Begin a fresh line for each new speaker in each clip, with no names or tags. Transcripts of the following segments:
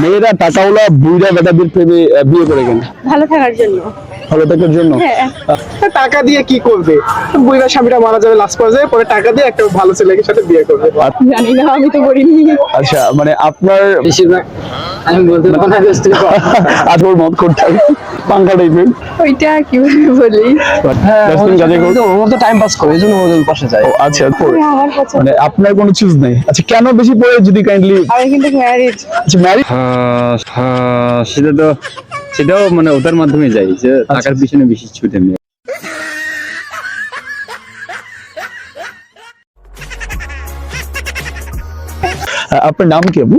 মেয়েরা টাকাওয়ালা বুইরা বেটাদের প্রেমে বিয়ে করে কেন?
ভালো থাকার জন্য।
ভালো থাকার জন্য।
হ্যাঁ
টাকা দিয়ে কি করবে? বুড়িরা স্বামীরা মারা যাবে লাস্ট পর্যায়ে পরে টাকা দিয়ে একটা ভালো ছেলেকে সাথে বিয়ে করবে।
জানি না আমি তো করিনি।
আচ্ছা মানে আপনার
বেশিরভাগ আমি বলতে পারব না বেশ তুমি
মত করতে পাঙ্কা টাইপের
ওইটা কীভাবে বলি
ও তো টাইম পাস করে। এই জন্য ওদের পাশে যায়।
আচ্ছা
পছন্দ
মানে আপনার কোনো চুজ নেই। আচ্ছা কেন বেশি পড়ে যদি কাইন্ডলি
আমি কিন্তু ম্যারিজ
আচ্ছা ম্যারি
হ্যাঁ, হ্যাঁ, সেটা তো সেটাও মানে ওটার মাধ্যমে যাই যে টাকার পিছনে বেশি ছুটে নিয়ে
আপনার নাম কি আপু।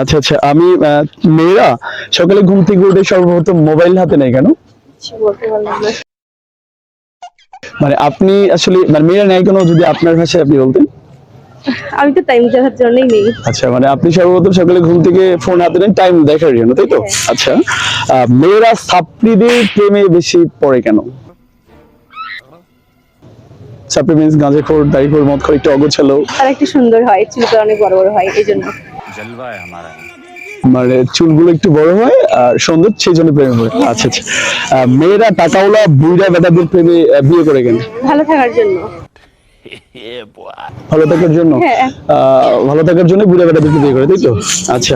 আচ্ছা আচ্ছা আমি আহ, মেয়েরা সকালে ঘুম থেকে উঠে সর্বপ্রথম মোবাইল হাতে নেয় কেন?
কিছু
মানে আপনি আসলে মানে মেয়েরা নেয় কেন যদি আপনার ভাষায় আপনি বলতেন?
আমি তো টাইম দেখার জন্যই নেই।
আচ্ছা মানে আপনি সর্বপ্রথম সকালে ঘুম থেকে ফোন হাতে নেন টাইম দেখার জন্য তাই তো? আচ্ছা মেয়েরা ছাত্রীদের প্রেমে বেশি পড়ে কেন? গাঁজাখোর দাড়িখোর একটু অগোছালো।
আর একটু সুন্দর হয় চুলটা অনেক বড় বড় হয় এই জন্য।
মানে চুলগুলো একটু বড় হয় আর সুন্দর সেই জন্য প্রেমে পড়ে। আচ্ছা আচ্ছা। আহ, মেয়েরা টাকাওয়ালা বুইরা বেটাদের প্রেমে বিয়ে করে কেন?
ভালো থাকার জন্য।
ভালো থাকার জন্য?
হ্যাঁ।
আহ, ভালো থাকার জন্য বুড়া বেটাদেরকে বিয়ে করে তাই তো? আচ্ছা।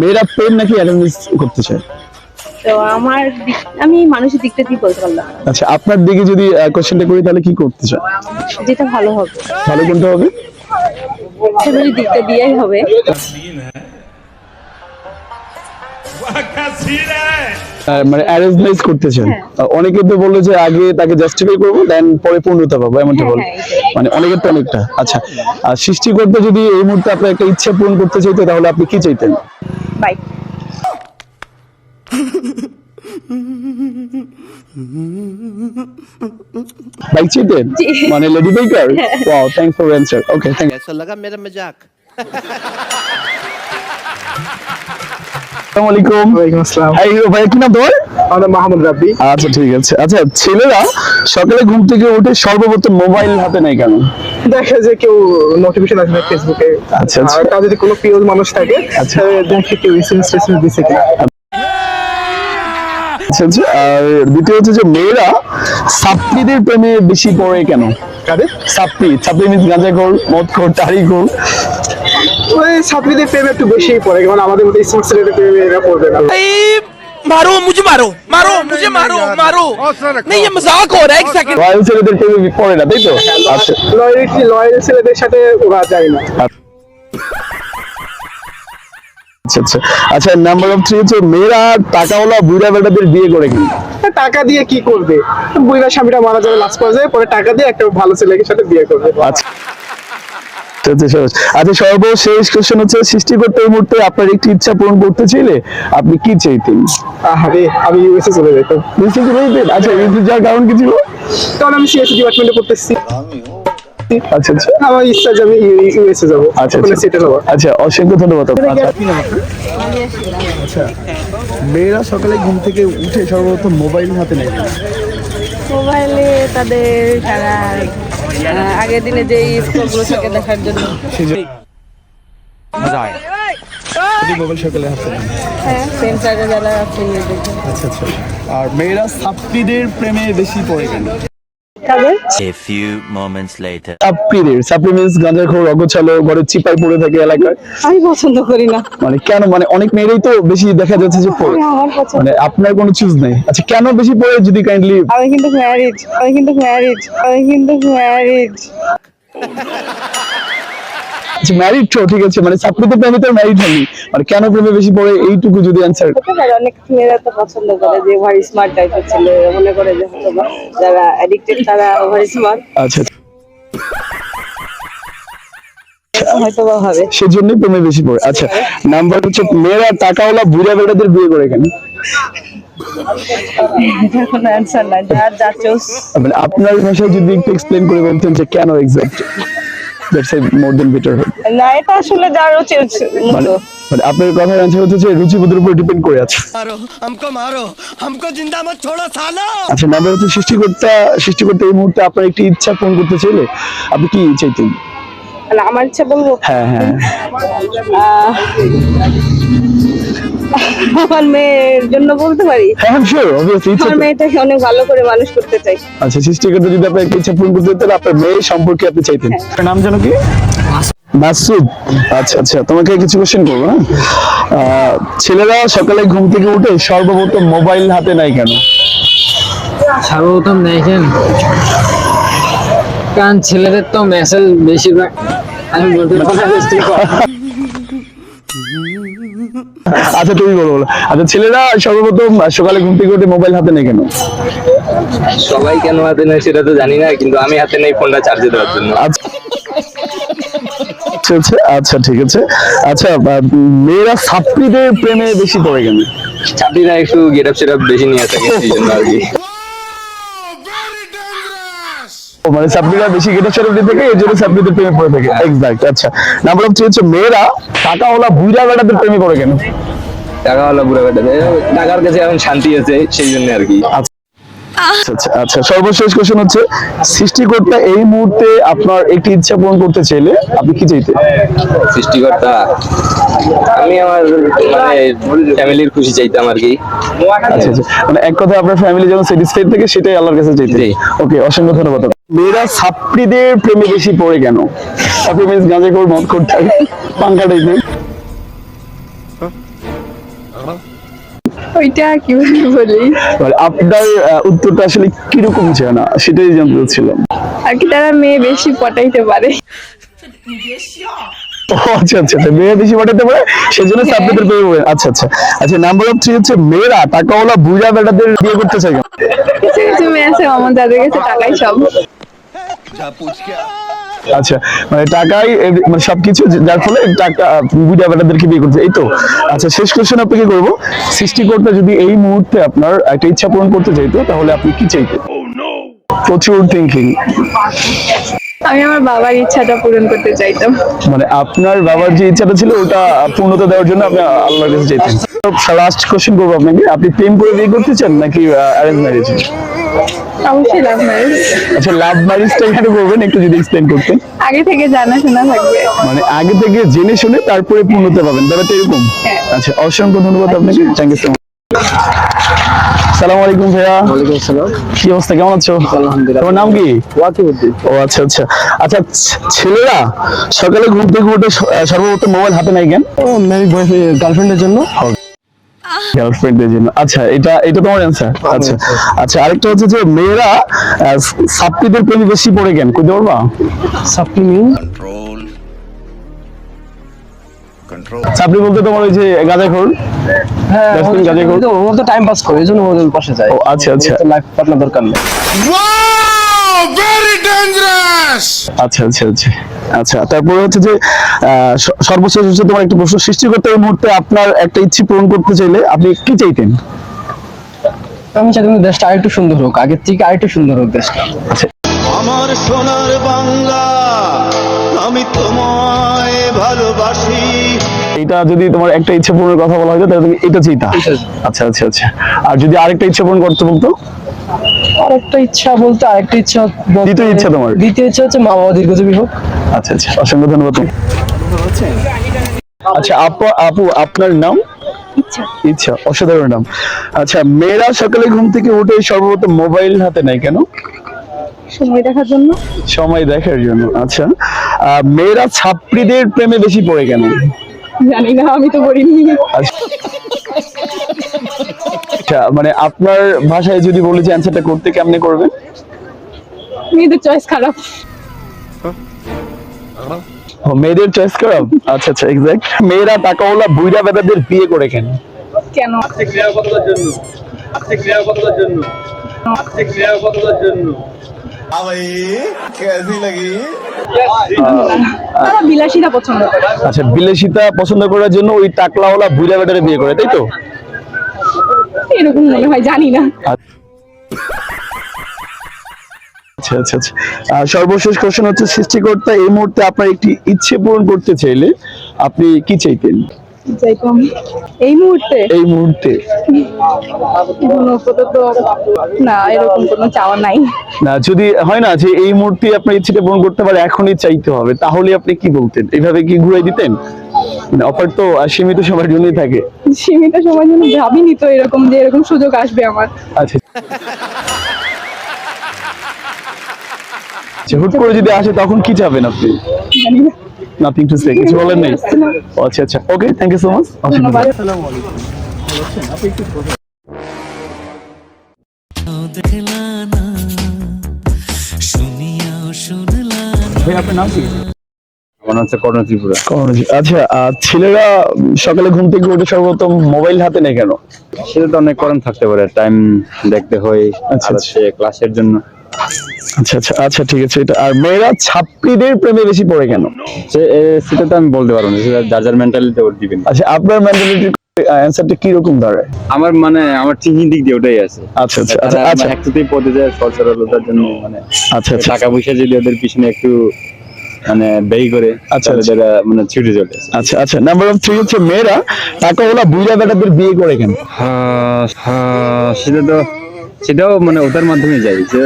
মেয়েরা প্রেম নাকি অ্যারেঞ্জ করতে চায়?
তো আমার আমি মানুষের দিকটা দিয়ে বলতে পারলাম?
আচ্ছা আপনার দিকে যদি কোশ্চেনটা করি তাহলে কি করতে চায়?
যেটা ভালো হবে।
ভালো কোনটা হবে?
ফ্যামিলির দিকটা দিয়েই হবে।
মানে অ্যারেঞ্জ ম্যারেজ করতে চান আহ, অনেকে তো বললো যে আগে তাকে জাস্টিফাই করবো দেন পরে পূর্ণতা পাবো এমনটা বল
হ্যাঁ, হ্যাঁ,
মানে অনেকের তো অনেকটা আচ্ছা আর সৃষ্টিকর্তা যদি এই মুহূর্তে আপনার একটা ইচ্ছা পূরণ করতে চাইতো তাহলে আপনি কি চাইতেন
বাই
বাইক চাইতেন
জি।
মানে lady biker wow thanks for answer okay thank
कैसा लगा मेरा मजाक
আসসালামু আলাইকুম।
ওয়ালাইকুম আসসালাম।
হাই ভাই কি নাম
আমাদের মাহমুদ রাব্বি।
আচ্ছা ঠিক আছে। আচ্ছা ছেলেরা সকালে ঘুম থেকে উঠে সর্বপ্রথম মোবাইল হাতে নেয় কেন?
দেখে যে কেউ নোটিফিকেশন আসবে ফেসবুকে
আচ্ছা, আচ্ছা।
তার যদি কোনো প্রিয় মানুষ থাকে
আচ্ছা।
দেখে কেউ এসএমএস টেসএমএস দিছে কিনা।
আচ্ছা আচ্ছা। আর দ্বিতীয় হচ্ছে যে মেয়েরা ছাত্রীদের প্রেমে বেশি পড়ে কেন? ছাত্রী ছাত্রী মিন্স গাঁজা খোর মদ খোর টাড়ি খোর
ওই ছাত্রীদের প্রেমে একটু বেশিই পড়ে কারণ আমাদের মতো স্পোর্টস ছেলেদের প্রেমে এরা পড়বে না
मारो मुझे मारो मारो मुझे मारो मारो नहीं ये मजाक हो रहा है एक सेकंड
রয়্যাল ছেলেদের প্রেমে পড়ে না তাই তো আচ্ছা
লয়ালিটি লয়াল ছেলেদের সাথে ওরা যায় না
আচ্ছা আচ্ছা আচ্ছা নাম্বার অফ থ্রি হচ্ছে মেয়েরা টাকাওয়ালা বুড়া বেটাদের বিয়ে করে কি
তা টাকা দিয়ে কি করবে বুড়িরা স্বামীরা মারা যাবে লাস্ট পর্যায়ে পরে টাকা দিয়ে একটা ভালো ছেলেকে সাথে বিয়ে করবে
আচ্ছা আচ্ছা সহজ। আচ্ছা সর্বশেষ কোশ্চেন হচ্ছে সৃষ্টি করতে এই মুহূর্তে আপনার একটি ইচ্ছা পূরণ করতে চাইলে আপনি কি চাইতেন?
আরে আমি ইউএসএ চলে যেতাম
নিশ্চয়ই চাইতেন আচ্ছা ইউপি যাওয়ার কারণ কি ছিল?
কারণ আমি সিএসসি ডিপার্টমেন্টে পড়তেছি।
আচ্ছা আচ্ছা।
আমার ইচ্ছা যে আমি ইউএসএ যাব
আচ্ছা আচ্ছা।
সেটেল হব।
আচ্ছা অসংখ্য ধন্যবাদ আপনাকে। আচ্ছা মেয়েরা সকালে ঘুম থেকে উঠে সর্বপ্রথম মোবাইল হাতে নেয়।
মোবাইলে তাদের সারা আহ, আগের দিনে যে স্কুলগুলো থাকে দেখার জন্য।
মোবাইল সকালে
হ্যাঁ সেন্টারে যারা আছে
আচ্ছা আচ্ছা। আর মেয়েরা ছাত্রীদের প্রেমে বেশি পড়ে কেন?
তাদের
A few moments later.
ছাত্রীদের ছাত্রী মিন্স গাঁজা খোর অগোছালো ঘরে চিপাই পড়ে থাকে এলাকায়।
আমি পছন্দ করি না।
মানে কেন? মানে অনেক মেয়েরাই তো বেশি দেখা যাচ্ছে যে পড়ে।
আমার পছন্দ
মানে আপনার কোনো চুজ নেই। আচ্ছা কেন বেশি পড়ে যদি কাইন্ডলি
আমি কিন্তু ম্যারিড আমি কিন্তু ম্যারিড আমি কিন্তু ম্যারিজ
আচ্ছা ম্যারিড তো ঠিক আছে। মানে ছাত্রীদের প্রেমে তো ম্যারিড হয়নি মানে কেন প্রেমে বেশি পড়ে? এইটুকু যদি অ্যান্সার
অনেক মেয়েরা তো পছন্দ করে যে ওভার স্মার্ট টাইপের ছেলে মনে করে যে যারা অ্যাডিক্টেড তারা ওভার স্মার্ট
আচ্ছা। সেজন্যই প্রেমে বেশি পড়ে। আচ্ছা নাম্বার হচ্ছে মেয়েরা টাকাওয়ালা বুড়া বেড়াদের বিয়ে করে কেন? মানে আপনার ভাষায় যদি একটু এক্সপ্লেন করে বলতেন যে কেন exact that's more then better
না এটা আসলে যার রুচি
মানে
মতো
মানে আপনার কথার অ্যান্সার হচ্ছে যে রুচিবোধের উপর ডিপেন্ড করে আছে
मारो हमको मारो हमको जिंदा मत छोड़ो सालो
আচ্ছা নাম্বার হচ্ছে সৃষ্টিকর্তা সৃষ্টিকর্তা এই মুহূর্তে আপনার একটি ইচ্ছা পূরণ করতে চাইলে আপনি কি চাইতেন
মানে আমার ইচ্ছা বলবো
হ্যাঁ হ্যাঁ
আহ, আমার মেয়ের জন্য বলতে পারি?
হ্যাঁ
আমার মেয়েটাকে অনেক ভালো করে মানুষ করতে চাই।
আচ্ছা সৃষ্টিকর্তা যদি আপনার একটা ইচ্ছা পূরণ করতে দিতেন আপনার মেয়ে সম্পর্কে আপনি চাইতেন। নাম যেন কি? মাসুদ। আচ্ছা আচ্ছা তোমাকে কিছু কোশ্চেন করব হ্যাঁ? ছেলেরা সকালে ঘুম থেকে উঠে সর্বপ্রথম মোবাইল হাতে নেয় কেন?
সর্বপ্রথম দেখেন কারণ ছেলেদের তো মেসেজ বেশিরভাগ আমি বলতে বুঝতে
আচ্ছা তুমি বলো বলো। আচ্ছা ছেলেরা সর্বপ্রথম সকালে ঘুম থেকে উঠে মোবাইল হাতে নেয় কেন?
সবাই কেন হাতে নেয় সেটা তো জানি না কিন্তু আমি হাতে নেই ফোনটা চার্জে দেওয়ার জন্য।
আচ্ছা। আচ্ছা, আচ্ছা আচ্ছা ঠিক আছে। আচ্ছা মেয়েরা ছাত্রীদের প্রেমে বেশি পড়ে কেন?
চাকরিরা একটু গেট আপ সেট বেশি নিয়ে থাকে সেই জন্য আর কি।
মানে ছাত্রীরা বেশি গেটে চলে থেকে এই জন্য ছাত্রীদের প্রেমে পড়ে থাকে। এক্সাক্ট আচ্ছা। নাম্বার অফ হচ্ছে মেয়েরা টাকা টাকাওয়ালা বুইরা বেটাদের প্রেমে পড়ে কেন?
টাকাওয়ালা বুড়া বেটাদের টাকার কাছে এখন শান্তি আছে সেই জন্য আর কি।
আচ্ছা আচ্ছা আচ্ছা। সর্বশেষ কোশ্চেন হচ্ছে সৃষ্টিকর্তা এই মুহূর্তে আপনার একটি ইচ্ছা পূরণ করতে চাইলে আপনি কি চাইতেন
সৃষ্টিকর্তা আমি আমার মানে ফ্যামিলির খুশি চাইতাম আর কি।
আচ্ছা আচ্ছা। মানে এক কথা আপনার ফ্যামিলি যেন স্যাটিসফাইড থাকে সেটাই আল্লাহর কাছে চাইতে। ওকে অসংখ্য ধন্যবাদ মেয়েরা ছাত্রীদের প্রেমে বেশি পড়ে কেন? আপনি মিন্স গাঁজা করে মদ করতে পাঙ্কা টাইপের
ওইটা কীভাবে বলি?
মানে আপনার উত্তরটা আসলে কীরকম ছিল না? সেটাই জানতে চাচ্ছিলাম।
আর কি তারা মেয়ে বেশি পটাইতে পারে?
আচ্ছা আচ্ছা আচ্ছা মেয়ে বেশি পাঠাতে পারে? সেজন্য ছাত্রীদের প্রেমে পড়ে আচ্ছা আচ্ছা আচ্ছা নাম্বার অফ থ্রি হচ্ছে মেয়েরা টাকাওয়ালা বুড়া বেটাদের বিয়ে করতে কেন?
কিছু কিছু মেয়ে আছে আমার যাদের কাছে টাকাই সব।
আচ্ছা মানে টাকাই মানে সবকিছু যার ফলে টাকা বুড়া বেটাদেরকে বিয়ে করতে এই তো? আচ্ছা শেষ কোশ্চেন আপনাকে করব? সৃষ্টিকর্তা যদি এই মুহূর্তে আপনার একটা ইচ্ছা পূরণ করতে চাইতো তাহলে আপনি কি চাইতেন? প্রচুর থিঙ্কিং
আমি আমার বাবার ইচ্ছাটা পূরণ করতে চাইতাম।
মানে আপনার বাবার যে ইচ্ছাটা ছিল ওটা পূর্ণতা দেওয়ার জন্য আপনি আল্লাহর কাছে চাইতেন। লাস্ট কোশ্চেন করব আপনাকে। আপনি প্রেম করে বিয়ে করতে চান নাকি অ্যারেঞ্জ ম্যারেজ
অবশ্যই লাভ ম্যারেজ
আচ্ছা লাভ ম্যারেজটা করবেন একটু যদি এক্সপ্লেন করতেন।
আগে থেকে জানাশোনা থাকবে।
মানে আগে থেকে জেনে শুনে তারপরে পূর্ণতা পাবেন ব্যাপারটা এরকম। আচ্ছা অসংখ্য ধন্যবাদ আপনাকে। থ্যাংক ইউ সো মাচ সালাম আলাইকুম ভাইয়া।
ওয়ালাইকুম আসসালাম।
কি অবস্থা কেমন আছো?
আলহামদুলিল্লাহ।
তোমার নাম কি?
ওয়াকিবুদ্দিন।
ও আচ্ছা আচ্ছা। আচ্ছা ছেলেরা সকালে ঘুম থেকে উঠে সর্বপ্রথম মোবাইল হাতে নাই কেন?
ও মেরি বয়ফ্রেন্ড গার্লফ্রেন্ডের জন্য।
গার্লফ্রেন্ডের জন্য। আচ্ছা এটা এটা তোমার অ্যান্সার আচ্ছা। আচ্ছা আরেকটা হচ্ছে যে মেয়েরা আহ, প্রেমে বেশি পড়ে কেন? কইতে পারবা
সাপ্লিমিং
ছাত্রী বলতে তোমার ওই যে গাঁজাখোর
হ্যাঁ ওদের সাথে তো- টাইম পাস করে এই জন্য ওদের পাশে যায়।
ও আচ্ছা আচ্ছা।
লাইফ পার্টনার দরকার নেই।
আচ্ছা আচ্ছা আচ্ছা। আচ্ছা তারপরে হচ্ছে যে সর্বশেষ হচ্ছে তোমার একটা প্রশ্ন সৃষ্টিকর্তা এই মুহূর্তে আপনার একটা ইচ্ছে পূরণ করতে চাইলে আপনি কি চাইতেন?
আমি চাই তুমি দেশটা আরেকটু সুন্দর হোক আগের থেকে আরেকটু সুন্দর হোক দেশটা।
আমার সোনার বাংলা আমি তোমায় ভালোবাসি।
এটা যদি তোমার একটা ইচ্ছে পূরণের কথা বলা হয় তাহলে তুমি এটা চাইতা? আচ্ছা আচ্ছা আচ্ছা। আর যদি আরেকটা ইচ্ছে পূরণ করতে বলতো?
আরেকটা ইচ্ছা বলতে আরেকটা ইচ্ছা
দ্বিতীয় ইচ্ছা তোমার?
দ্বিতীয় ইচ্ছা হচ্ছে মা বাবা দীর্ঘজীবী হোক।
আচ্ছা আচ্ছা। অসংখ্য ধন্যবাদ আচ্ছা আপু আপু আপনার নাম? ইচ্ছা। অসাধারণ নাম। আচ্ছা মেয়েরা সকালে ঘুম থেকে উঠে সর্বপ্রথম মোবাইল হাতে নেয় কেন?
সময় দেখার জন্য।
সময় দেখার জন্য আচ্ছা। মেয়েরা ছাত্রীদের প্রেমে বেশি পড়ে কেন?
জানি না আমি তো করিনি
আচ্ছা মানে আপনার ভাষায় যদি বলি যে অ্যানসারটা করতে কেমনে করবেন?
মেয়েদের চয়েস খারাপ।
মেয়েদের চয়েস খারাপ? আচ্ছা আচ্ছা এক্স্যাক্ট মেয়েরা টাকাওয়ালা বুইরা বেদাদের বিয়ে করে কেন?
কেন?
আর্থিক নিরাপত্তার
জন্য। আর্থিক নিরাপত্তার জন্য। আর্থিক নিরাপত্তার জন্য। বিলাসিতা পছন্দ করে।
আচ্ছা বিলাসিতা পছন্দ করার জন্য ওই টাকলাওয়ালা বুইরা বেটারে বিয়ে করে তাই তো?
এরকম মনে হয় জানি না।
আচ্ছা আচ্ছা আচ্ছা। আর সর্বশেষ কোশ্চেন হচ্ছে সৃষ্টিকর্তা এই মুহূর্তে আপনার একটি ইচ্ছে পূরণ করতে চাইলে আপনি কি চাইতেন?
এই মুহূর্তে?
এই মুহূর্তে।
কোনো না এরকম কোনো চাওয়া নাই।
না যদি হয় না যে এই মুহূর্তে আপনার ইচ্ছেটা পূরণ করতে পারে এখনই চাইতে হবে। তাহলে আপনি কি বলতেন? এইভাবে কি ঘুরাই দিতেন? মানে অফার তো সীমিত সময়ের জন্যই থাকে।
সীমিত সময়ের জন্য ভাবিনি তো এরকম যে এরকম সুযোগ আসবে আমার।
আচ্ছা। আচ্ছা, হুট করে যদি আসে তখন কি চাবেন আপনি? নাথিং টু সে কিছু বলেন নাই? আচ্ছা আচ্ছা। Okay thank you so much
ধন্যবাদ।
ভাই আপনার নাম কি?
আমার হচ্ছে কর্ণ ত্রিপুরা।
কর্ণজি। আচ্ছা ছেলেরা সকালে ঘুম থেকে উঠে সর্বপ্রথম মোবাইল হাতে নেয় কেন?
সেটা তো অনেক থাকতে পারে টাইম দেখতে হয়
আচ্ছা,
আর
আচ্ছা।
ক্লাসের জন্য।
আচ্ছা আচ্ছা আচ্ছা ঠিক আছে এটা আর মেয়েরা ছাত্রীদের প্রেমে বেশি পড়ে কেন?
সেটা তো আমি বলতে পারব না সেটা যার যার মেন্টালিটি ওর দিবেন
আচ্ছা আপনার মেন্টালিটির অ্যান্সারটা কি রকম দাঁড়ায়?
আমার মানে আমার দিক দিয়ে ওটাই আছে।
আচ্ছা আচ্ছা আচ্ছা
তারা
আচ্ছা।
পদে যায় সরসরলতার জন্য মানে
আচ্ছা আচ্ছা।
টাকা পয়সা যদি ওদের পিছনে একটু মানে ব্যয় করে
আচ্ছা,
তাহলে
আচ্ছা।
মানে ছুটে চলে
আচ্ছা আচ্ছা। নাম্বার অফ থ্রি হচ্ছে মেয়েরা। টাকাওয়ালা বুড়া বেটাদের বিয়ে করে কেন?
হ্যাঁ, হ্যাঁ, সেটা তো সেটাও মানে ওটার মাধ্যমে যায় যে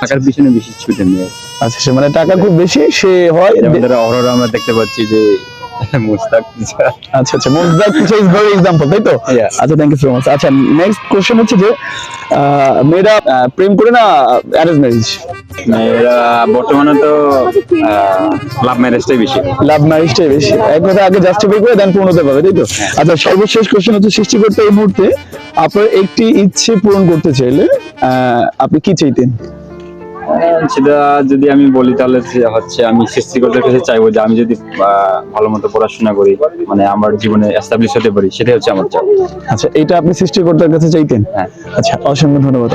টাকার পিছনে বেশি ছুটে নিয়ে
আচ্ছা সে মানে টাকা খুব বেশি সে হয়
আমরা দেখতে পাচ্ছি যে মুস্তাক।
আচ্ছা আচ্ছা মোজদাক কিছু ইজ ভেরি এক্সাম্পল তাই তো? আচ্ছা থ্যাংক ইউ সো মাচ আচ্ছা নেক্সট কোশ্চেন হচ্ছে যে মেয়েরা প্রেম করে না অ্যারেঞ্জ ম্যারেজ
মেয়েরা বর্তমানে তো লাভ ম্যারেজটাই বেশি।
লাভ ম্যারেজটাই বেশি। এক কথা আগে জাস্টিফাই করে দেন পূর্ণ হতে তাই তো? আচ্ছা সর্বশেষ কোশ্চেন হচ্ছে সৃষ্টি করতে এই মুহূর্তে আপনার একটি ইচ্ছে পূরণ করতে চাইলে আহ, আপনি কি চাইতেন?
সেটা যদি আমি বলি তাহলে হচ্ছে আমি সৃষ্টিকর্তার কাছে চাইব যে আমি যদি আহ, ভালো মতো পড়াশোনা করি মানে আমার জীবনে এস্টাবলিশ হতে পারি সেটাই হচ্ছে আমার চাপ
আচ্ছা এটা আপনি সৃষ্টিকর্তার কাছে চাইতেন?
হ্যাঁ।
আচ্ছা অসংখ্য ধন্যবাদ